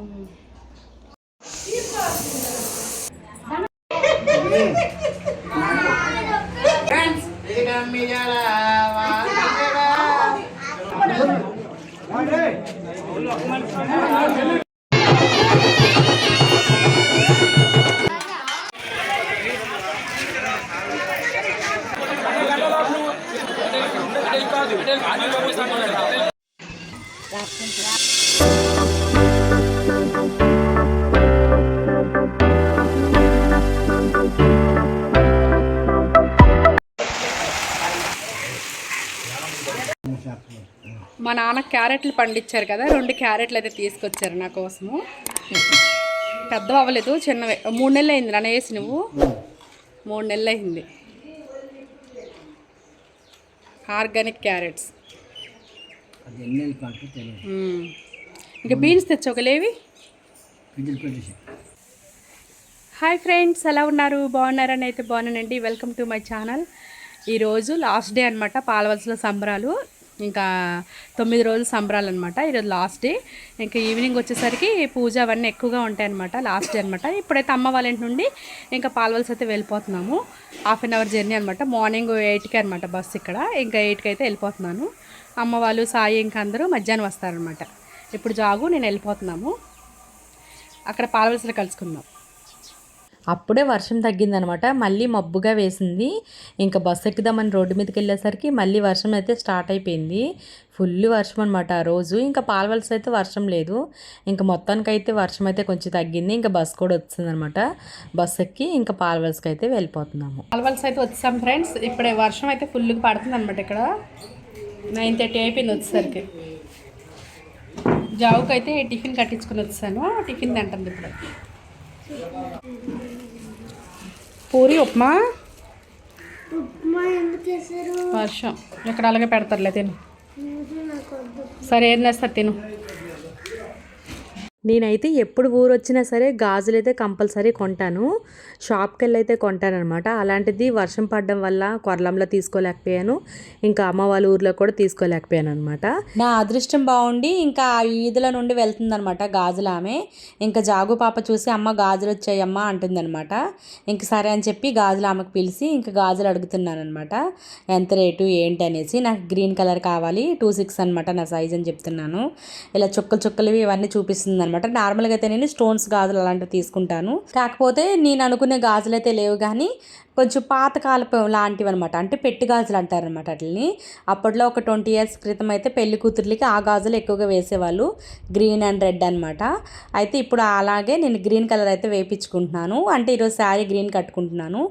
మా క్యారెట్లు పండించారు కదా రెండు క్యారెట్లు అయితే తీసుకొచ్చారు నా కోసము. పెద్దవి అవ్వలేదు చిన్నవే మూడు నెలలు అయింది నన్ను వేసి నువ్వు? మూడు నెలలు అయింది. Organic carrots. ఇంకా బీన్స్ తెచ్చోకలేవి హాయ్ ఫ్రెండ్స్ ఎలా ఉన్నారు? బాగున్నారని అయితే బాగున్నానండి. Welcome to my channel. ఈరోజు లాస్ట్ డే అనమాట పాలవలసలో సంబరాలు. ఇంకా తొమ్మిది రోజులు సంబరాలు అనమాట ఈరోజు లాస్ట్ డే. ఇంకా ఈవినింగ్ వచ్చేసరికి పూజ అవన్నీ ఎక్కువగా ఉంటాయి అనమాట లాస్ట్ డే అనమాట ఇప్పుడైతే అమ్మ వాళ్ళ ఇంటి నుండి ఇంకా పాల్వల్స్ అయితే వెళ్ళిపోతున్నాము. హాఫ్ అన్ అవర్ జర్నీ అనమాట మార్నింగ్ ఎయిట్కి అనమాట బస్సు ఇక్కడ. ఇంకా ఎయిట్కి అయితే వెళ్ళిపోతున్నాను. అమ్మ వాళ్ళు సాయి ఇంకా అందరూ మధ్యాహ్నం వస్తారనమాట ఇప్పుడు జాగు నేను వెళ్ళిపోతున్నాము. అక్కడ పాలవలసలో కలుసుకుందాం. అప్పుడే వర్షం తగ్గిందనమాట. మళ్ళీ మబ్బుగా వేసింది. ఇంకా బస్సు ఎక్కుదామని రోడ్డు మీదకి వెళ్ళేసరికి మళ్ళీ వర్షం అయితే స్టార్ట్ అయిపోయింది. ఫుల్ వర్షం అనమాట ఆ రోజు. ఇంకా పాలవలస అయితే వర్షం లేదు. ఇంకా మొత్తానికి అయితే వర్షం అయితే కొంచెం తగ్గింది. ఇంకా బస్ కూడా వచ్చిందనమాట. బస్ ఎక్కి ఇంకా పాలవలసకి అయితే వెళ్ళిపోతున్నాము. పాలవలస అయితే వచ్చాం ఫ్రెండ్స్. ఇప్పుడే వర్షం అయితే ఫుల్గా పడుతుంది అనమాట ఇక్కడ. నైన్ థర్టీ అయిపోయింది వచ్చేసరికి. జావుకైతే అయితే టిఫిన్ కట్టించుకుని వచ్చాను. టిఫిన్ తింటుంది ఇప్పుడు. పూరి ఉప్మా? వర్షం. ఇక్కడ అలాగే పెడతారులే తిను. సరే ఏం చేస్తారు తిను. నేనైతే ఎప్పుడు ఊరు వచ్చినా సరే గాజులు అయితే కంపల్సరీ కొంటాను. షాప్కి వెళ్ళి అయితే కొంటానమాట అలాంటిది వర్షం పడడం వల్ల కొరలంలో తీసుకోలేకపోయాను. ఇంకా అమ్మ వాళ్ళ ఊర్లో కూడా తీసుకోలేకపోయాను అనమాట నా అదృష్టం బాగుండి ఇంకా ఆ వీధుల నుండి వెళ్తుందనమాట గాజులు ఆమె ఇంకా జాగు పాప చూసి అమ్మ గాజులు వచ్చాయమ్మా అంటుందనమాట ఇంక సరే అని చెప్పి గాజులు ఆమెకు పిలిచి ఇంకా గాజులు అడుగుతున్నాను అనమాట ఎంత రేటు ఏంటి అనేసి నాకు గ్రీన్ కలర్ కావాలి టూ సిక్స్ అనమాట నా సైజ్ అని చెప్తున్నాను. ఇలా చుక్కలు చుక్కలు ఇవన్నీ చూపిస్తుంది అనమాట నార్మల్గా అయితే నేను స్టోన్స్ గాజులు అలాంటివి తీసుకుంటాను. కాకపోతే నేను అనుకునే గాజులు అయితే లేవు కానీ కొంచెం పాతకాలపు లాంటివి అనమాట అంటే పెట్టి గాజులు అంటారనమాట వాటిని అప్పట్లో ఒక ట్వంటీ ఇయర్స్ క్రితం అయితే పెళ్ళి కూతుర్లకి ఆ గాజులు ఎక్కువగా వేసేవాళ్ళు. గ్రీన్ అండ్ రెడ్ అనమాట అయితే ఇప్పుడు అలాగే నేను గ్రీన్ కలర్ అయితే వేయించుకుంటున్నాను అంటే ఈరోజు శారీ గ్రీన్ కట్టుకుంటున్నాను.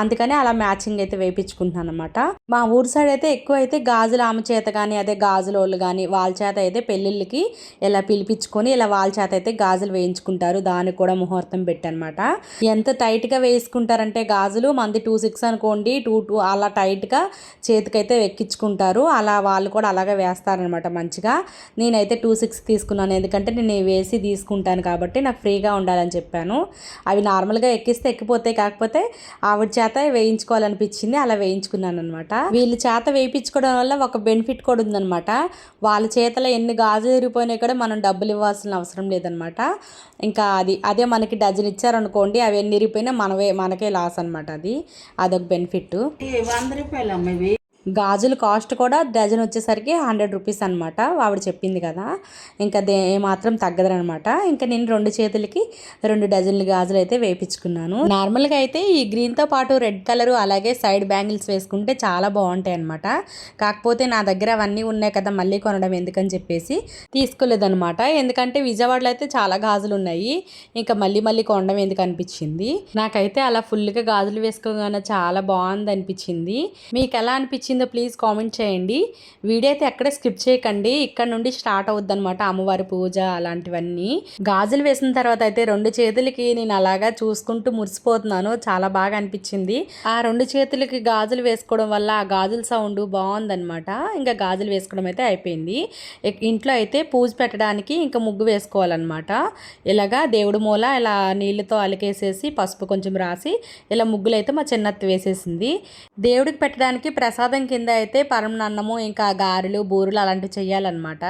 అందుకని అలా మ్యాచింగ్ అయితే వేయించుకుంటున్నాను అనమాట మా ఊరు సైడ్ అయితే ఎక్కువ అయితే గాజులు ఆమె చేత కానీ అదే గాజుల వాళ్ళు కానీ వాళ్ళ చేత అయితే పెళ్ళిళ్ళకి ఇలా పిలిపించుకొని ఇలా వాళ్ళ చేత అయితే గాజులు వేయించుకుంటారు. దానికి కూడా ముహూర్తం పెట్టనమాట ఎంత టైట్గా వేసుకుంటారంటే గాజులు మంది టూ సిక్స్ అనుకోండి టూ టూ అలా టైట్గా చేతికైతే ఎక్కించుకుంటారు. అలా వాళ్ళు కూడా అలాగే వేస్తారనమాట మంచిగా. నేనైతే టూ సిక్స్ తీసుకున్నాను. ఎందుకంటే నేను వేసి తీసుకుంటాను కాబట్టి నాకు ఫ్రీగా ఉండాలని చెప్పాను. అవి నార్మల్గా ఎక్కిస్తే ఎక్కిపోతాయి కాకపోతే ఆవిడ చేత వేయించుకోవాలనిపించింది. అలా వేయించుకున్నాను అనమాట. వీళ్ళ చేత వేయించుకోవడం వల్ల ఒక బెనిఫిట్ కూడా ఉందనమాట. వాళ్ళ చేతిలో ఎన్ని గాజులు విరిగిపోయినాయి కూడా మనం డబ్బులు ఇవ్వాల్సిన అవసరం లేదనమాట. ఇంకా అది అదే మనకి డజన్ ఇచ్చారనుకోండి అవి ఎన్ని ఇరిగిపోయినా మనవే మనకే లాస్ అనమాట అది. అదొక బెనిఫిట్. వంద రూపాయలు అమ్మ ఇవి. గాజుల కాస్ట్ కూడా డజన్ వచ్చేసరికి హండ్రెడ్ రూపీస్ అనమాట ఆవిడ చెప్పింది కదా. ఇంకా దే మాత్రం తగ్గదనమాట. ఇంకా నేను రెండు చేతులకి రెండు డజన్లు గాజులు అయితే వేయించుకున్నాను నార్మల్గా అయితే ఈ గ్రీన్తో పాటు రెడ్ కలర్ అలాగే సైడ్ బ్యాంగిల్స్ వేసుకుంటే చాలా బాగుంటాయి అనమాట కాకపోతే నా దగ్గర అవన్నీ ఉన్నాయి కదా మళ్ళీ కొనడం ఎందుకని చెప్పేసి తీసుకోలేదనమాట ఎందుకంటే విజయవాడలో అయితే చాలా గాజులు ఉన్నాయి. ఇంకా మళ్ళీ మళ్ళీ కొనడం ఎందుకు అనిపించింది? నాకైతే అలా ఫుల్గా గాజులు వేసుకోగానే చాలా బాగుంది అనిపించింది మీకు ఎలా అనిపించింది? ప్లీజ్ కామెంట్ చేయండి. వీడియో అయితే ఎక్కడ స్కిప్ చేయకండి. ఇక్కడ నుండి స్టార్ట్ అవుద్ది అనమాట అమ్మవారి పూజ అలాంటివన్నీ. గాజులు వేసిన తర్వాత అయితే రెండు చేతులకి నేను అలాగా చూసుకుంటూ మురిసిపోతున్నాను. చాలా బాగా అనిపించింది. ఆ రెండు చేతులకి గాజులు వేసుకోవడం వల్ల ఆ గాజుల సౌండ్ బాగుందనమాట ఇంకా గాజులు వేసుకోవడం అయితే అయిపోయింది. ఇంట్లో అయితే పూజ పెట్టడానికి ఇంకా ముగ్గు వేసుకోవాలన్నమాట. ఇలాగా దేవుడి మూల ఇలా నీళ్ళతో అలికేసేసి పసుపు కొంచెం రాసి ఇలా ముగ్గులు అయితే మా చిన్నత్తి వేసేసింది. దేవుడికి పెట్టడానికి ప్రసాదం ప్రసాదం కింద అయితే పరమనన్నము ఇంకా గారెలు బూరెలు అలాంటివి చేయాలన్నమాట.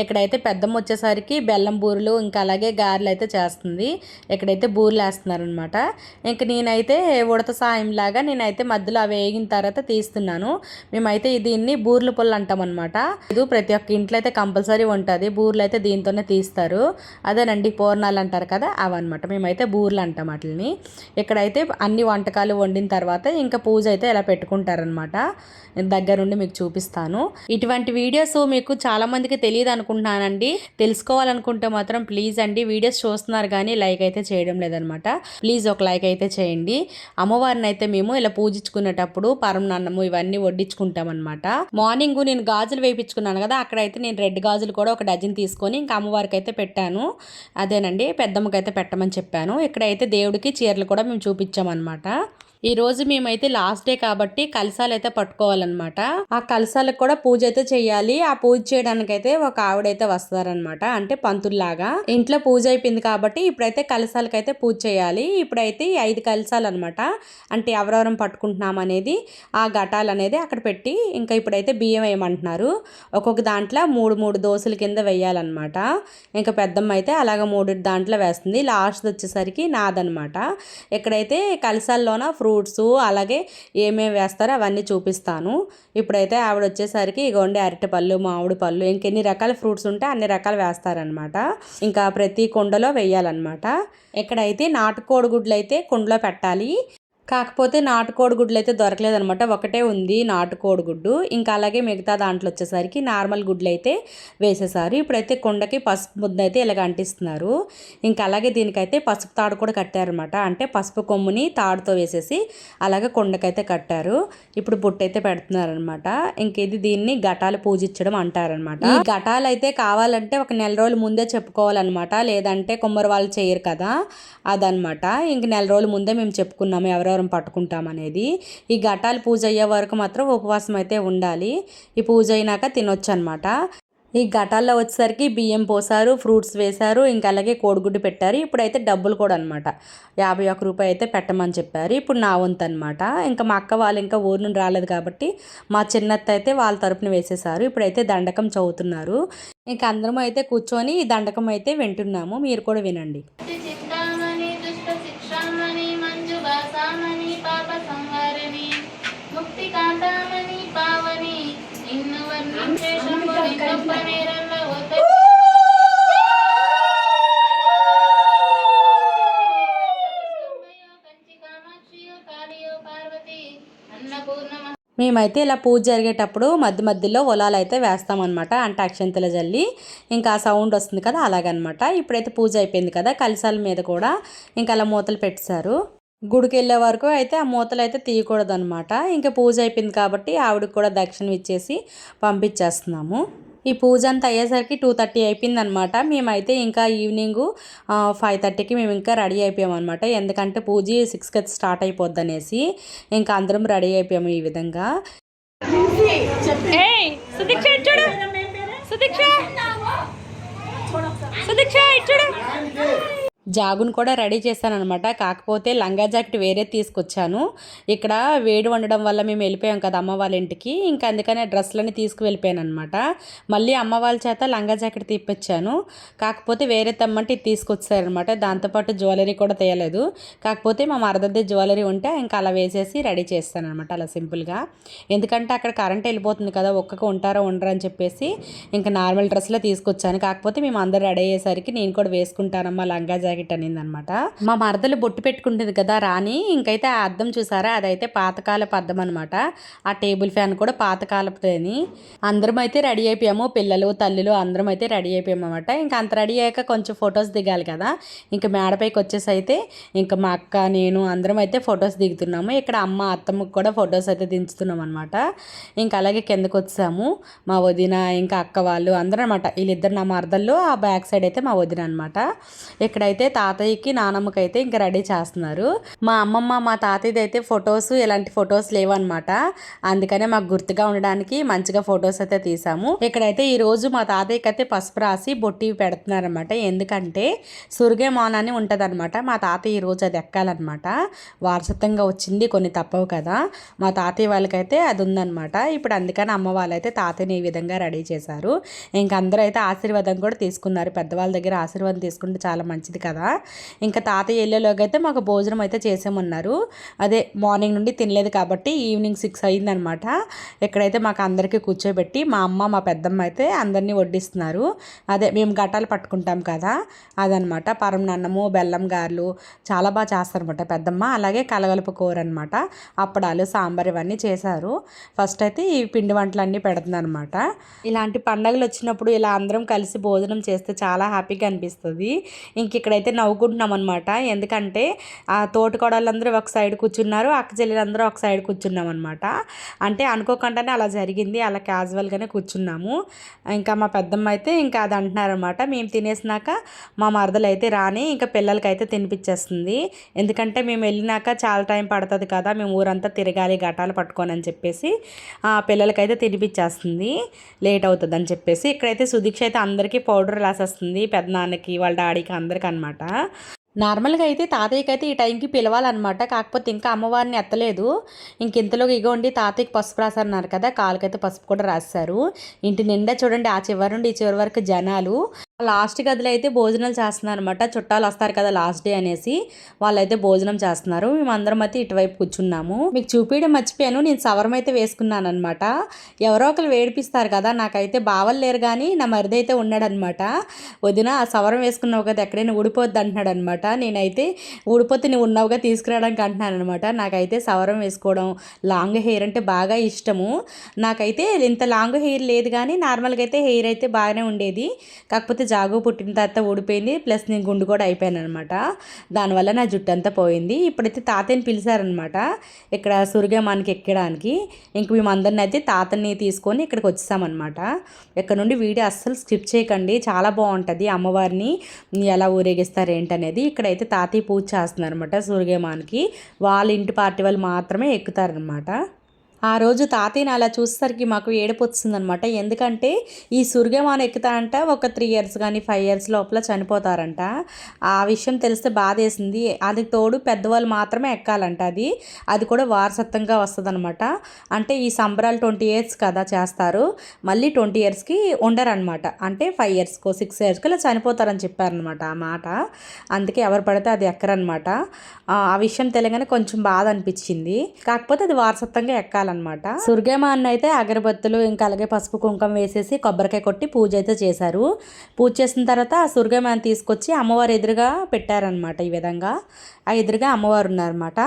ఇక్కడైతే పెద్దమ్మ వచ్చేసరికి బెల్లం బూరెలు ఇంకా అలాగే గారెలు అయితే చేస్తుంది. ఇక్కడైతే బూరెలు వేస్తున్నారనమాట ఇంక నేనైతే ఉడత సాయంలాగా నేనైతే మధ్యలో అవి వేగిన తర్వాత తీస్తున్నాను. మేమైతే దీన్ని బూర్ల పుల్ల అంటాం అనమాట ఇది ప్రతి ఒక్క ఇంట్లో అయితే కంపల్సరీ ఉంటుంది. బూర్లు అయితే దీంతోనే తీస్తారు. అదేనండి పూర్ణాలు అంటారు కదా అవన్నమాట. మేమైతే బూర్లు అంటాం వాటిని ఇక్కడైతే అన్ని వంటకాలు వండిన తర్వాత ఇంకా పూజ అయితే ఇలా పెట్టుకుంటారనమాట దగ్గరుండి మీకు చూపిస్తాను. ఇటువంటి వీడియోస్ మీకు చాలా మందికి తెలియదు అనుకుంటున్నానండి. తెలుసుకోవాలనుకుంటే మాత్రం ప్లీజ్ అండి. వీడియోస్ చూస్తున్నారు కానీ లైక్ అయితే చేయడం లేదనమాట. ప్లీజ్ ఒక లైక్ అయితే చేయండి. అమ్మవారిని అయితే మేము ఇలా పూజించుకునేటప్పుడు పరమనన్నము ఇవన్నీ వడ్డించుకుంటామన్నమాట మార్నింగ్ నేను గాజులు వేయించుకున్నాను కదా అక్కడైతే నేను రెడ్ గాజులు కూడా ఒక డజన్ తీసుకొని ఇంకా అమ్మవారికి అయితే పెట్టాను. అదేనండి పెద్దమ్మకి అయితే పెట్టమని చెప్పాను. ఇక్కడైతే దేవుడికి చీరలు కూడా మేము చూపించామన్నమాట ఈ రోజు మేమైతే లాస్ట్ డే కాబట్టి కలసాలు అయితే పట్టుకోవాలన్నమాట. ఆ కలసాలకు కూడా పూజ అయితే చేయాలి. ఆ పూజ చేయడానికి అయితే ఒక ఆవిడైతే వస్తారనమాట అంటే పంతుల్లాగా. ఇంట్లో పూజ అయిపోయింది కాబట్టి ఇప్పుడైతే కలసాలకైతే పూజ చేయాలి. ఇప్పుడైతే ఈ ఐదు కలసాలు అనమాట అంటే ఎవరెవరం పట్టుకుంటున్నాం అనేది ఆ ఘటాలు అనేది అక్కడ పెట్టి ఇంకా ఇప్పుడైతే బియ్యం వేయమంటున్నారు. ఒక్కొక్క దాంట్లో మూడు మూడు దోశల కింద వేయాలన్నమాట. ఇంకా పెద్దమ్మ అయితే అలాగ మూడు దాంట్లో వేస్తుంది. లాస్ట్ వచ్చేసరికి నాదనమాట ఇక్కడైతే కలసాల్లోన ఫ్రూట్స్ అలాగే ఏమేమి వేస్తారో అవన్నీ చూపిస్తాను. ఇప్పుడైతే ఆవిడ వచ్చేసరికి ఇగోండి అరటి పళ్ళు మామిడి పళ్ళు ఇంకెన్ని రకాల ఫ్రూట్స్ ఉంటే అన్ని రకాలు వేస్తారనమాట ఇంకా ప్రతి కుండలో వేయాలన్నమాట. ఇక్కడైతే నాటుకోడి గుడ్లు అయితే కుండలో పెట్టాలి. కాకపోతే నాటుకోడి గుడ్లు అయితే దొరకలేదనమాట ఒకటే ఉంది నాటుకోడి గుడ్డు. ఇంకా అలాగే మిగతా దాంట్లో వచ్చేసరికి నార్మల్ గుడ్లు అయితే వేసేసారు. ఇప్పుడైతే కుండకి పసుపు ముద్ద అయితే ఇలాగ అంటిస్తున్నారు. ఇంకా అలాగే దీనికైతే పసుపు తాడు కూడా కట్టారనమాట అంటే పసుపు కొమ్ముని తాడుతో వేసేసి అలాగే కుండకైతే కట్టారు. ఇప్పుడు బుట్ట అయితే పెడుతున్నారనమాట ఇంక ఇది దీన్ని ఘటాలు పూజించడం అంటారనమాట ఈ ఘటాలు అయితే కావాలంటే ఒక నెల రోజుల ముందే చెప్పుకోవాలన్నమాట. లేదంటే కుమ్మరి వాళ్ళు చేయరు కదా. అదనమాట ఇంక నెల రోజుల ముందే మేము చెప్పుకున్నాము ఎవరెవరు పట్టుకుంటామనేది. ఈ ఘటాలు పూజ అయ్యే వరకు మాత్రం ఉపవాసం అయితే ఉండాలి. ఈ పూజ అయినాక తినొచ్చు అనమాట ఈ ఘటాల్లో వచ్చేసరికి బియ్యం పోసారు ఫ్రూట్స్ వేశారు ఇంకా అలాగే కోడిగుడ్డు పెట్టారు. ఇప్పుడైతే డబ్బులు కూడా అనమాట యాభై ఒక్క రూపాయి అయితే పెట్టమని చెప్పారు. ఇప్పుడు నా వంతు అనమాట ఇంకా మా అక్క వాళ్ళు ఇంకా ఊరు నుండి రాలేదు కాబట్టి మా చిన్నత్త అయితే వాళ్ళ తరపున వేసేసారు. ఇప్పుడైతే దండకం చదువుతున్నారు. ఇంకా అందరం అయితే కూర్చొని ఈ దండకం అయితే వింటున్నాము. మీరు కూడా వినండి. మేమైతే ఇలా పూజ జరిగేటప్పుడు మధ్య మధ్యలో ఒలాలు అయితే వేస్తామన్నమాట అంటే అక్షంతల జల్లి. ఇంకా ఆ సౌండ్ వస్తుంది కదా అలాగనమాట ఇప్పుడైతే పూజ అయిపోయింది కదా కలిసాల మీద కూడా ఇంకా అలా మూతలు పెట్టేశారు. గుడికి వెళ్ళే వరకు అయితే ఆ మూతలు అయితే తీయకూడదు అనమాట ఇంకా పూజ అయిపోయింది కాబట్టి ఆవిడకి కూడా దక్షిణ ఇచ్చేసి పంపించేస్తున్నాము. ఈ పూజ అంతా అయ్యేసరికి టూ థర్టీ అయిపోయింది అనమాట మేమైతే ఇంకా ఈవినింగ్ ఫైవ్ థర్టీకి మేము ఇంకా రెడీ అయిపోయామన్నమాట అనమాట ఎందుకంటే పూజ సిక్స్కి స్టార్ట్ అయిపోద్ది అనేసి ఇంకా అందరం రెడీ అయిపోయాము ఈ విధంగా. ఏయ్ సుదీక్ష ఇటు చూడు సుదీక్ష సుదీక్ష ఇటు చూడు జాగును కూడా రెడీ చేశాను అనమాట కాకపోతే లంగా జాకెట్ వేరే తీసుకొచ్చాను. ఇక్కడ వేడి వండడం వల్ల మేము వెళ్ళిపోయాం కదా అమ్మ వాళ్ళ ఇంటికి. ఇంకా అందుకనే డ్రెస్సులని తీసుకు వెళ్ళిపోయాను అనమాట మళ్ళీ అమ్మ వాళ్ళ చేత లంగా జాకెట్ తీపిచ్చాను. కాకపోతే వేరే తెమ్మంటే ఇది తీసుకొచ్చారనమాట దాంతోపాటు జ్యువెలరీ కూడా తీయలేదు. కాకపోతే మా మరదద్దే జ్యువెలరీ ఉంటే ఇంకా అలా వేసేసి రెడీ చేస్తాను అనమాట అలా సింపుల్గా. ఎందుకంటే అక్కడ కరెంట్ వెళ్ళిపోతుంది కదా ఒక్కకు ఉంటారో ఉండరు అని చెప్పేసి ఇంకా నార్మల్ డ్రెస్లో తీసుకొచ్చాను. కాకపోతే మేము అందరు రెడీ అయ్యేసరికి నేను కూడా వేసుకుంటానమ్మా లంగా జాకెట్ అనింది అనమాట మా మరదలు బొట్టు పెట్టుకుంటుంది కదా రాని ఇంకైతే ఆ అద్దం చూసారా? అదైతే పాతకాలపు అద్దం అనమాట ఆ టేబుల్ ఫ్యాన్ కూడా పాతకాలపుదని. అందరం అయితే రెడీ అయిపోయాము పిల్లలు తల్లులు అందరం అయితే రెడీ అయిపోయాము అనమాట ఇంకా అంత రెడీ అయ్యాక కొంచెం ఫొటోస్ దిగాలి కదా. ఇంకా మేడపైకి వచ్చేసి అయితే ఇంకా మా అక్క నేను అందరం అయితే ఫొటోస్ దిగుతున్నాము. ఇక్కడ అమ్మ అత్తమ్మకి కూడా ఫొటోస్ అయితే దించుతున్నాం అనమాట ఇంకా అలాగే కిందకు వచ్చాము మా వదిన ఇంకా అక్క వాళ్ళు అందరూ అనమాట వీళ్ళిద్దరు నా మరదళ్ళు ఆ బ్యాక్ సైడ్ అయితే మా వదిన అనమాట ఇక్కడైతే తాతయ్యకి నానమ్మకి అయితే ఇంకా రెడీ చేస్తున్నారు. మా అమ్మమ్మ మా తాతయ్యది అయితే ఫొటోస్ ఇలాంటి ఫొటోస్ లేవన్నమాట. అందుకనే మాకు గుర్తుగా ఉండడానికి మంచిగా ఫొటోస్ అయితే తీసాము. ఇక్కడైతే ఈ రోజు మా తాతయ్యకి అయితే పసుపు రాసి బొట్టి పెడుతున్నారనమాట ఎందుకంటే సుర్గేమాన్ అని ఉంటుందన్నమాట. మా తాతయ్య ఈ రోజు అది ఎక్కాలన్నమాట. వారసత్వంగా వచ్చింది కొన్ని తప్పవు కదా. మా తాతయ్య వాళ్ళకైతే అది ఉందన్నమాట. ఇప్పుడు అందుకని అమ్మ వాళ్ళైతే తాతయ్యని ఈ విధంగా రెడీ చేశారు. ఇంకా అందరూ అయితే ఆశీర్వాదం కూడా తీసుకున్నారు. పెద్దవాళ్ళ దగ్గర ఆశీర్వాదం తీసుకుంటే చాలా మంచిది కదా ఇంకా తాతయ్య వెళ్ళేలోకి అయితే మాకు భోజనం అయితే చేసేమన్నారు. అదే మార్నింగ్ నుండి తినలేదు కాబట్టి ఈవినింగ్ సిక్స్ అయిందనమాట. ఇక్కడైతే మాకు అందరికీ కూర్చోబెట్టి మా అమ్మ మా పెద్దమ్మ అయితే అందరినీ వడ్డిస్తున్నారు. అదే మేము గట్టాలు పట్టుకుంటాం కదా? అదనమాట. పరమనన్నము బెల్లం గారెలు చాలా బాగా చేస్తారనమాట పెద్దమ్మ. అలాగే కలగలుపు కూర అనమాట అప్పడాలు సాంబార్ ఇవన్నీ చేశారు. ఫస్ట్ అయితే ఈ పిండి వంటలన్నీ పెడుతుందనమాట ఇలాంటి పండగలు వచ్చినప్పుడు ఇలా అందరం కలిసి భోజనం చేస్తే చాలా హ్యాపీగా అనిపిస్తుంది. ఇంక అయితే నవ్వుకుంటున్నాం అనమాట ఎందుకంటే ఆ తోటకోడళ్ళందరూ ఒక సైడ్ కూర్చున్నారు అక్క చెల్లెలందరూ ఒక సైడ్ కూర్చున్నాం అనమాట అంటే అనుకోకుండానే అలా జరిగింది అలా క్యాజువల్గానే కూర్చున్నాము. ఇంకా మా పెద్దమ్మ అయితే ఇంకా అది అంటున్నారనమాట మేము తినేసినాక మా మరదలు అయితే రాని ఇంకా పిల్లలకైతే తినిపించేస్తుంది ఎందుకంటే మేము వెళ్ళినాక చాలా టైం పడుతుంది కదా మేము ఊరంతా తిరగాలి గటాలు పట్టుకొని అని చెప్పేసి పిల్లలకైతే తినిపించేస్తుంది లేట్ అవుతుంది అని చెప్పేసి ఇక్కడైతే సుదీక్ష అయితే అందరికీ పౌడర్ రాసేస్తుంది పెద్దనాన్నకి వాళ్ళ డాడీకి అందరికీ అనమాట నార్మల్గా అయితే తాతయ్యకి అయితే ఈ టైంకి పిలవాలన్నమాట. కాకపోతే ఇంకా అమ్మవారిని ఎత్తలేదు. ఇంక ఇంతలోకి ఇగోండి తాతయ్యకి పసుపు రాసన్నారు కదా కాలుకైతే పసుపు కూడా రాశారు. ఇంటి నిండా చూడండి ఆ చివరి నుండి ఈ చివరి వరకు జనాలు. లాస్ట్ గదిలో అయితే భోజనాలు చేస్తున్నారు అనమాట చుట్టాలు వస్తారు కదా లాస్ట్ డే అనేసి. వాళ్ళైతే భోజనం చేస్తున్నారు. మేమందరం అయితే ఇటువైపు కూర్చున్నాము. మీకు చూపించడం మర్చిపోయాను. నేను సవరం అయితే వేసుకున్నాను అనమాట ఎవరో ఒకరు వేడిపిస్తారు కదా. నాకైతే బావలు లేరు కానీ నా మరిది అయితే ఉన్నాడనమాట వదిన ఆ సవరం వేసుకున్నావు కదా. ఎక్కడైనా ఊడిపోద్ది అంటున్నాడు అనమాట నేనైతే ఊడిపోతే నువ్వు ఉన్నావుగా తీసుకురావడానికి అంటున్నాను అనమాట నాకైతే సవరం వేసుకోవడం లాంగ్ హెయిర్ అంటే బాగా ఇష్టము. నాకైతే ఇంత లాంగ్ హెయిర్ లేదు కానీ నార్మల్గా అయితే హెయిర్ అయితే బాగానే ఉండేది. కాకపోతే జాగు పుట్టిన తర్వాత ఊడిపోయింది. ప్లస్ నేను గుండు కూడా అయిపోయాను అనమాట దానివల్ల నా జుట్టు అంతా పోయింది. ఇప్పుడైతే తాతయ్యని పిలిచారనమాట ఇక్కడ సూర్యమానికి ఎక్కడానికి. ఇంక మేమందరిని అయితే తాతని తీసుకొని ఇక్కడికి వచ్చేసామన్నమాట. ఇక్కడ నుండి వీడియో అస్సలు స్కిప్ చేయకండి. చాలా బాగుంటుంది అమ్మవారిని. ఎలా ఊరేగిస్తారు ఏంటనేది. ఇక్కడైతే తాతయ్య పూజ చేస్తున్నారు అనమాట సూర్యమానికి. వాళ్ళ ఇంటి పార్టీ వాళ్ళు మాత్రమే ఎక్కుతారనమాట ఆ రోజు తాతయ్యని అలా చూసేసరికి మాకు ఏడుపు వస్తుందనమాట ఎందుకంటే ఈ సుర్గమాన ఎక్కుతారంట ఒక త్రీ ఇయర్స్ కానీ ఫైవ్ ఇయర్స్ లోపల చనిపోతారంట. ఆ విషయం తెలిస్తే బాధ వేసింది అది తోడు పెద్దవాళ్ళు మాత్రమే ఎక్కాలంట అది. అది కూడా వారసత్వంగా వస్తుందన్నమాట. అంటే ఈ సంబరాలు ట్వంటీ ఇయర్స్ కదా చేస్తారు. మళ్ళీ ట్వంటీ ఇయర్స్కి ఉండరనమాట అంటే ఫైవ్ ఇయర్స్కో సిక్స్ ఇయర్స్కి ఇలా చనిపోతారని చెప్పారనమాట ఆ మాట. అందుకే ఎవరు పడితే అది ఎక్కరనమాట ఆ ఆ విషయం తెలియగానే కొంచెం బాధ అనిపించింది. కాకపోతే అది వారసత్వంగా ఎక్కాలి ఎక్కాలన్నమాట సుర్గేమ అన్న అయితే అగరబత్తులు ఇంకా అలాగే పసుపు కుంకం వేసేసి కొబ్బరికాయ కొట్టి పూజ అయితే చేశారు. పూజ చేసిన తర్వాత ఆ సుర్గేమాన్ని తీసుకొచ్చి అమ్మవారు ఎదురుగా పెట్టారనమాట ఈ విధంగా. ఆ ఎదురుగా అమ్మవారు ఉన్నారనమాట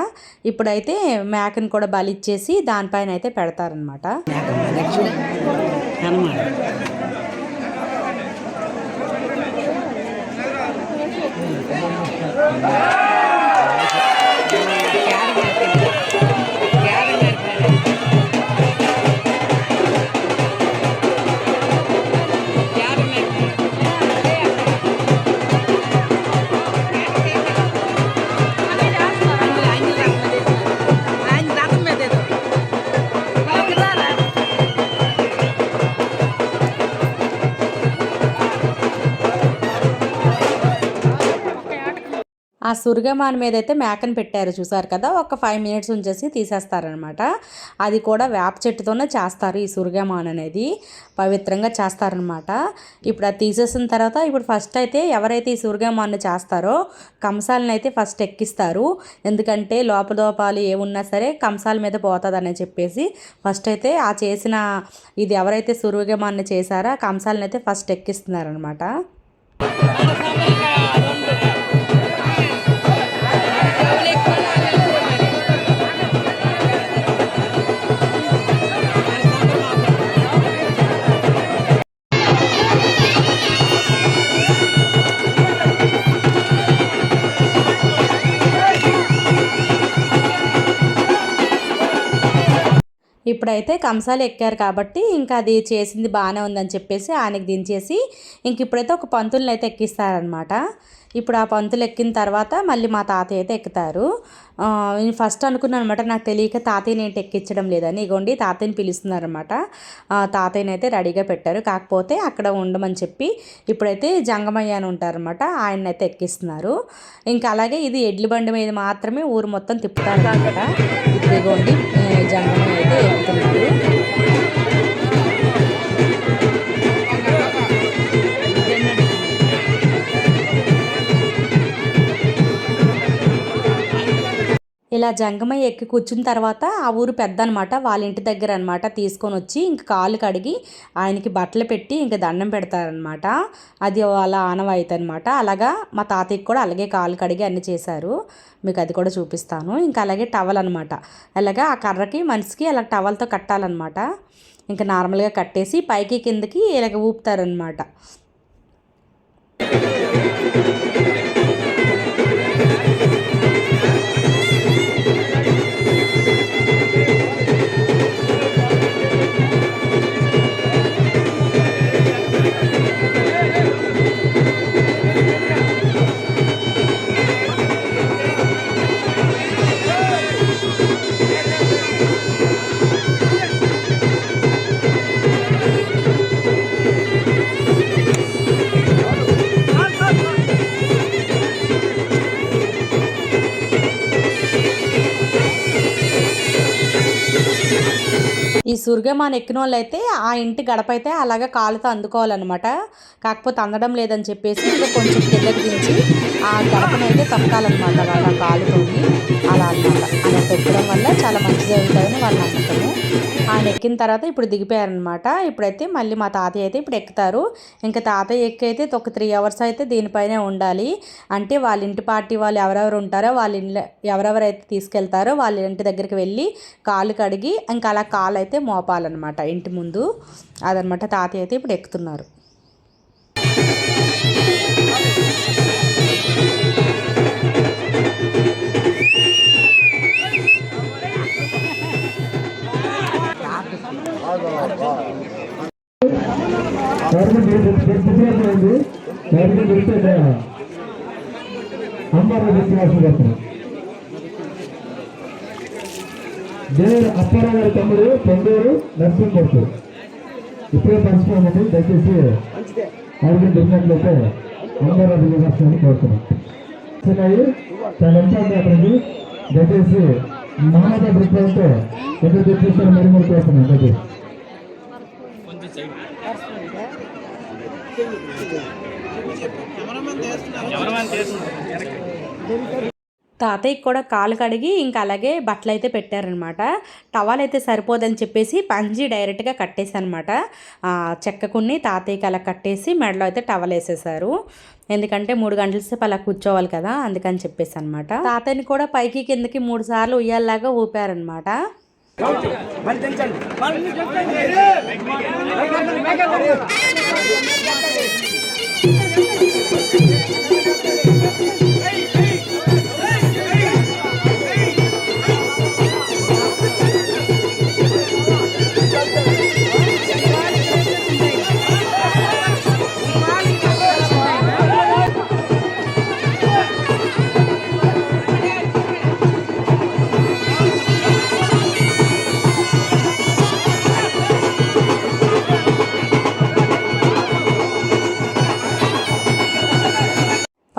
ఇప్పుడైతే మేకను కూడా బలిచ్చేసి దానిపైన అయితే పెడతారనమాట Yeah. సుర్గమాన్ మీద అయితే మేకను పెట్టారు చూసారు కదా ఒక ఫైవ్ మినిట్స్ ఉంచేసి తీసేస్తారనమాట. అది కూడా వేప చెట్టుతోనే చేస్తారు ఈ సుర్గమాన్ అనేది పవిత్రంగా చేస్తారనమాట. ఇప్పుడు అది తీసేసిన తర్వాత ఇప్పుడు ఫస్ట్ అయితే ఎవరైతే ఈ సుర్గమాన్ని చేస్తారో కంసాలను అయితే ఫస్ట్ ఎక్కిస్తారు. ఎందుకంటే లోపదోపాలు ఏమున్నా సరే కంసాల మీద పోతుందని చెప్పేసి ఫస్ట్ అయితే ఆ చేసిన ఇది ఎవరైతే సుర్గమాన్ని చేశారో ఆ కంసాలను అయితే ఫస్ట్ ఎక్కిస్తున్నారనమాట. ఇప్పుడైతే కంసాలు ఎక్కారు కాబట్టి ఇంకా అది చేసింది బాగానే ఉందని చెప్పేసి ఆయనకి దించేసి ఇంక ఇప్పుడైతే ఒక పంతుల్ని అయితే ఎక్కిస్తారనమాట ఇప్పుడు ఆ పంతులు ఎక్కిన తర్వాత మళ్ళీ మా తాతయ్య అయితే ఎక్కుతారు. నేను ఫస్ట్ అనుకున్నాను అనమాట నాకు తెలియక తాతయ్యని ఏంటి ఎక్కించడం లేదని. ఇగోండి తాతయ్యని పిలుస్తున్నారనమాట తాతయ్యని అయితే రెడీగా పెట్టారు. కాకపోతే అక్కడ ఉండమని చెప్పి ఇప్పుడైతే జంగమయ్య అని ఉంటారనమాట ఆయన అయితే ఎక్కిస్తున్నారు. ఇంకా అలాగే ఇది ఎడ్ల బండి మీద మాత్రమే ఊరు మొత్తం తిప్పుతారు అనమాట ఇప్పుడు ఇగోండి జంగమయ్య అయితే ఎక్కుతున్నారు ఇలా జంగమయ్య ఎక్కి కూర్చున్న తర్వాత ఆ ఊరు పెద్ద అనమాట వాళ్ళ ఇంటి దగ్గర అనమాట తీసుకొని వచ్చి ఇంక కాళ్ళు కడిగి ఆయనకి బట్టలు పెట్టి ఇంక దండం పెడతారనమాట అది వాళ్ళ ఆనవాయితీ అనమాట అలాగా మా తాతయ్యకి కూడా అలాగే కాళ్ళు కడిగి అన్ని చేశారు. మీకు అది కూడా చూపిస్తాను. ఇంకా అలాగే టవల్ అనమాట అలాగా ఆ కర్రకి మనిషికి అలా టవల్తో కట్టాలన్నమాట. ఇంకా నార్మల్గా కట్టేసి పైకి కిందకి ఇలాగ ఊపుతారనమాట ఈ సూర్యమాన్ ఎక్కిన వాళ్ళు అయితే ఆ ఇంటి గడప అయితే అలాగా కాలుతో అందుకోవాలన్నమాట. కాకపోతే అందడం లేదని చెప్పేసి ఇంకా కొంచెం కిందకి దించి ఆ గడపనైతే తొక్కాలన్నమాట వాళ్ళ కాలుతోని. అలా అన్నమాట. అలా తొక్కడం వల్ల చాలా మంచి జరుగుతుందని వాళ్ళ నమ్మకము ఆయన ఎక్కిన తర్వాత ఇప్పుడు దిగిపోయారనమాట ఇప్పుడైతే మళ్ళీ మా తాతయ్య అయితే ఇప్పుడు ఎక్కుతారు. ఇంకా తాతయ్య ఎక్కైతే ఒక త్రీ అవర్స్ అయితే దీనిపైనే ఉండాలి. అంటే వాళ్ళ ఇంటి పార్టీ వాళ్ళు ఎవరెవరు ఉంటారో వాళ్ళ ఇంట్లో ఎవరెవరైతే తీసుకెళ్తారో వాళ్ళ ఇంటి దగ్గరికి వెళ్ళి కాలు కడిగి ఇంకా అలా కాలు అయితే మోపాలన్నమాట ఇంటి ముందు. అదనమాట తాతయ్య అయితే ఇప్పుడు ఎక్కుతున్నారు. దేవరు అప్పారావు గారి తమ్ముడు పొందూరు నరసింహమూర్తి ఇప్పుడే పంచుకోమండి దయచేసి ఆరోగ్యం దొరికినట్లయితే అందరూ అభివృద్ధి కోరుతున్నాం చిన్నవి చాలా ఎంత ఉంది అక్కడికి. దయచేసి మానవ దృక్పథంతో ఎంత తెప్పిస్తారు మరి మరి కోరుతున్నాం దయచేసి. తాతయ్యకి కూడా కాలు కడిగి ఇంకా అలాగే బట్టలు అయితే పెట్టారనమాట. టవల్ అయితే సరిపోదని చెప్పేసి పంజి డైరెక్ట్గా కట్టేశానమాట చెక్కకుని తాతయ్యకి అలా కట్టేసి మెడలో అయితే టవల్ వేసేసారు ఎందుకంటే మూడు గంటల సేపు అలా కూర్చోవాలి కదా అందుకని చెప్పేసి అనమాట తాతయ్యని కూడా పైకి కిందకి మూడు సార్లు ఉయ్యాలలాగా ఊపారనమాట.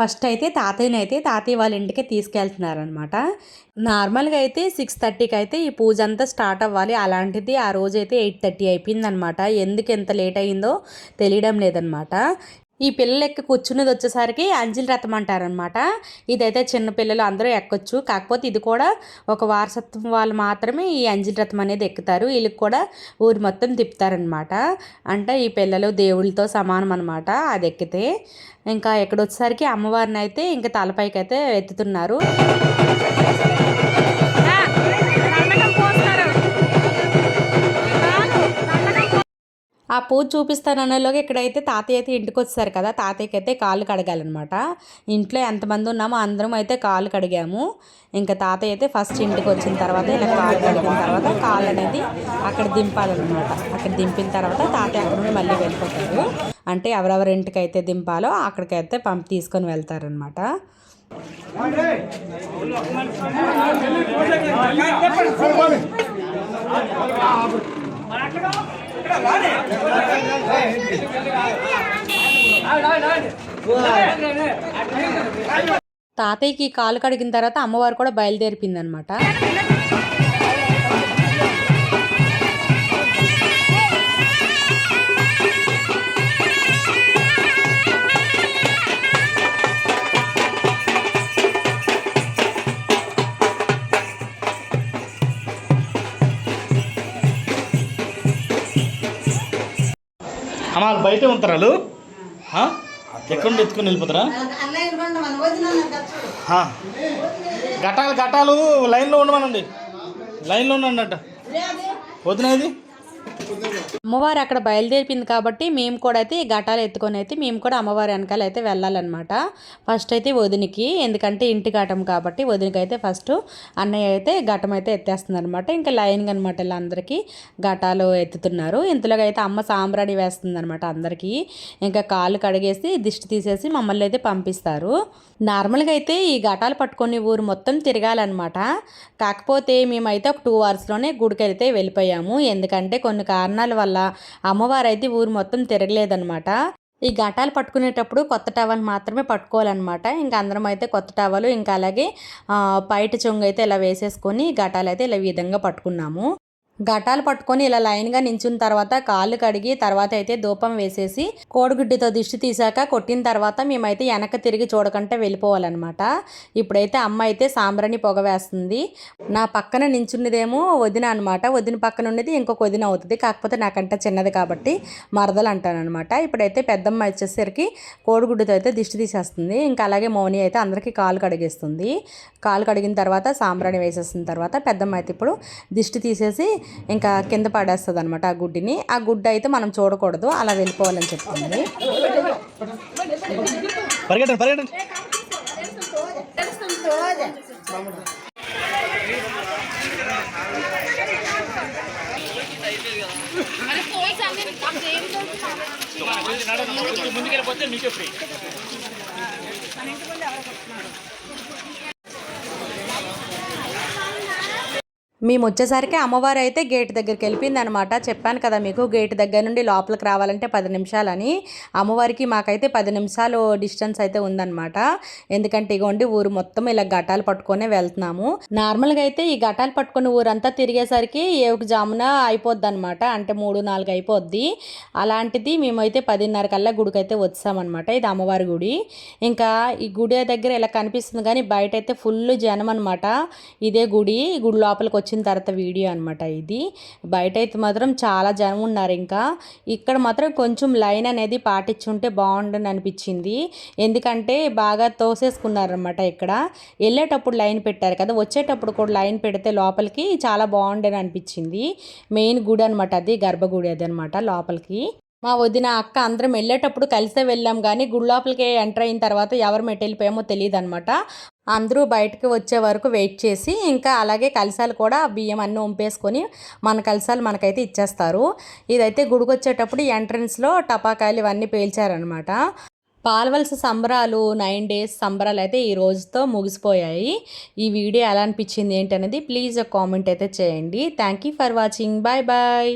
ఫస్ట్ అయితే తాతయ్యని అయితే తాతయ్య వాళ్ళ ఇంటికి తీసుకెళ్తున్నారనమాట నార్మల్గా అయితే సిక్స్ థర్టీకి అయితే ఈ పూజ అంతా స్టార్ట్ అవ్వాలి. అలాంటిది ఆ రోజు అయితే ఎయిట్ థర్టీ అయిపోయిందనమాట ఎందుకు ఎంత లేట్ అయిందో తెలియడం లేదనమాట ఈ పిల్లలు ఎక్కి కూర్చున్నది వచ్చేసరికి అంజిల్ రథం అంటారనమాట ఇదైతే చిన్న పిల్లలు అందరూ ఎక్కొచ్చు. కాకపోతే ఇది కూడా ఒక వారసత్వం వాళ్ళు మాత్రమే ఈ అంజిల్ రథం అనేది ఎక్కుతారు. వీళ్ళకి కూడా ఊరి మొత్తం తిప్పుతారనమాట అంటే ఈ పిల్లలు దేవుళ్ళతో సమానం అనమాట అది ఎక్కితే. ఇంకా ఎక్కడొచ్చేసరికి అమ్మవారిని అయితే ఇంకా తలపైకి అయితే ఎత్తుతున్నారు. ఆ పూజ చూపిస్తానన్నలోకి ఇక్కడైతే తాతయ్య అయితే ఇంటికి వచ్చేసారు కదా. తాతయ్యకి అయితే కాళ్ళు కడగాలన్నమాట. ఇంట్లో ఎంతమంది ఉన్నామో అందరం అయితే కాళ్ళు కడిగాము. ఇంకా తాతయ్య అయితే ఫస్ట్ ఇంటికి వచ్చిన తర్వాత ఇలా కాళ్ళు కడిగిన తర్వాత కాళ్ళు అనేది అక్కడ దింపాలన్నమాట. అక్కడ దింపిన తర్వాత తాతయ్య అక్కడ నుండి మళ్ళీ వెళ్ళిపోతారు అంటే ఎవరెవరి ఇంటికి అయితే దింపాలో అక్కడికైతే పంపి తీసుకొని వెళ్తారనమాట తాతయ్యకి కాలు కడిగిన తర్వాత అమ్మవారు కూడా బయలుదేరిపింది వాళ్ళు బయటే ఉంటారు వాళ్ళు ఎక్కడ ఎత్తుకొని వెళ్ళిపోతారా? ఘటాలు ఘటాలు లైన్లో ఉండమనండి. లైన్లో ఉండండి పోతున్నాయి ఇది? అమ్మవారు అక్కడ బయలుదేరిపింది కాబట్టి మేము కూడా అయితే ఈ ఘటాలు ఎత్తుకొని అయితే మేము కూడా అమ్మవారి వెనకాల అయితే వెళ్ళాలన్నమాట. ఫస్ట్ అయితే వదినికి ఎందుకంటే ఇంటి ఘటం కాబట్టి వదినికి అయితే ఫస్ట్ అన్నయ్య అయితే ఘటం అయితే ఎత్తేస్తుంది అనమాట ఇంకా లైన్గా అనమాట ఇలా అందరికీ ఘటాలు ఎత్తుతున్నారు. ఇంతలోగా అయితే అమ్మ సాంబ్రాణి వేస్తుంది అనమాట అందరికీ. ఇంకా కాళ్ళు కడిగేసి దిష్టి తీసేసి మమ్మల్ని అయితే పంపిస్తారు. నార్మల్గా అయితే ఈ ఘటాలు పట్టుకొని ఊరు మొత్తం తిరగాలన్నమాట. కాకపోతే మేమైతే ఒక టూ అవర్స్లోనే గుడికి అయితే వెళ్ళిపోయాము. ఎందుకంటే కొన్ని కారణాల వల్ల అమ్మవారు అయితే ఊరు మొత్తం తిరగలేదన్నమాట. ఈ ఘటాలు పట్టుకునేటప్పుడు కొత్త టవల్ మాత్రమే పట్టుకోవాలన్నమాట. ఇంకా అందరం అయితే కొత్త టవలు ఇంకా అలాగే పైట చెంగు అయితే ఇలా వేసేసుకొని ఘటాలు అయితే ఇలా విధంగా పట్టుకున్నాము. ఘటాలు పట్టుకొని ఇలా లైన్గా నించున్న తర్వాత కాళ్ళు కడిగి తర్వాత అయితే ధూపం వేసేసి కోడిగుడ్డితో దిష్టి తీసాక కొట్టిన తర్వాత మేమైతే వెనక తిరిగి చూడకుండా వెళ్ళిపోవాలన్నమాట. ఇప్పుడైతే అమ్మ అయితే సాంబ్రాణి పొగ వేస్తుంది. నా పక్కన నించున్నదేమో వదిన అనమాట వదిన పక్కన ఉన్నది ఇంకొక వదిన అవుతుంది. కాకపోతే నాకంటే చిన్నది కాబట్టి మరదలు అంటాను అనమాట ఇప్పుడైతే పెద్దమ్మ వచ్చేసరికి కోడిగుడ్డుతో అయితే దిష్టి తీసేస్తుంది. ఇంకా అలాగే మౌని అయితే అందరికీ కాలు కడిగేస్తుంది. కాలు కడిగిన తర్వాత సాంబ్రాణి వేసేసిన తర్వాత పెద్దమ్మ అయితే ఇప్పుడు దిష్టి తీసేసి ఇంకా కింద పడేస్తుంది అనమాట ఆ గుడ్డిని. ఆ గుడ్డ అయితే మనం చూడకూడదు. అలా వెళ్ళిపోవాలని చెప్తుంది ముందుకెళ్ళిపోతే మీకే ఫ్రీ మేము వచ్చేసరికి అమ్మవారు అయితే గేట్ దగ్గరికి వెళ్ళిపోయింది అనమాట చెప్పాను కదా మీకు గేట్ దగ్గర నుండి లోపలికి రావాలంటే పది నిమిషాలని. అమ్మవారికి మాకైతే పది నిమిషాలు డిస్టెన్స్ అయితే ఉందన్నమాట. ఎందుకంటే ఇగోండి ఊరు మొత్తం ఇలా ఘటాలు పట్టుకొని వెళ్తున్నాము. నార్మల్గా అయితే ఈ ఘటాలు పట్టుకుని ఊరంతా తిరిగేసరికి ఏ ఒక జామున అయిపోద్ది అనమాట అంటే మూడు నాలుగు అయిపోద్ది. అలాంటిది మేమైతే పదిన్నర కల్లా గుడికి అయితే వచ్చామన్నమాట. ఇది అమ్మవారి గుడి. ఇంకా ఈ గుడి దగ్గర ఇలా కనిపిస్తుంది కానీ బయట అయితే ఫుల్ జనం అనమాట ఇదే గుడి. గుడి లోపలికి వచ్చిన తర్వాత వీడియో అనమాట ఇది. బయట అయితే మాత్రం చాలా జనం ఉన్నారు ఇంకా. ఇక్కడ మాత్రం కొంచెం లైన్ అనేది పాటించుంటే బాగుండని అనిపించింది. ఎందుకంటే బాగా తోసేసుకున్నారనమాట ఇక్కడ. వెళ్ళేటప్పుడు లైన్ పెట్టారు కదా వచ్చేటప్పుడు కూడా లైన్ పెడితే లోపలికి చాలా బాగుండని అనిపించింది. మెయిన్ గుడి అనమాట అది గర్భగుడి అది అనమాట లోపలికి. మా వదిన అక్క అందరం వెళ్ళేటప్పుడు కలిసే వెళ్ళాం కానీ గుడి లోపలికి ఎంటర్ అయిన తర్వాత ఎవరు మెట్ వెళ్ళిపోయామో తెలియదు అనమాట అందరూ బయటకు వచ్చే వరకు వెయిట్ చేసి ఇంకా అలాగే కలసాలు కూడా బియ్యం అన్నీ వంపేసుకొని మన కలసాలు మనకైతే ఇచ్చేస్తారు. ఇదైతే గుడికి వచ్చేటప్పుడు ఎంట్రన్స్లో టపాకాయలు ఇవన్నీ పేల్చారనమాట పాల్వలస సంబరాలు నైన్ డేస్ సంబరాలు అయితే ఈ రోజుతో ముగిసిపోయాయి. ఈ వీడియో ఎలా అనిపించింది ఏంటనేది ప్లీజ్ కామెంట్ అయితే చేయండి. Thank you for watching bye bye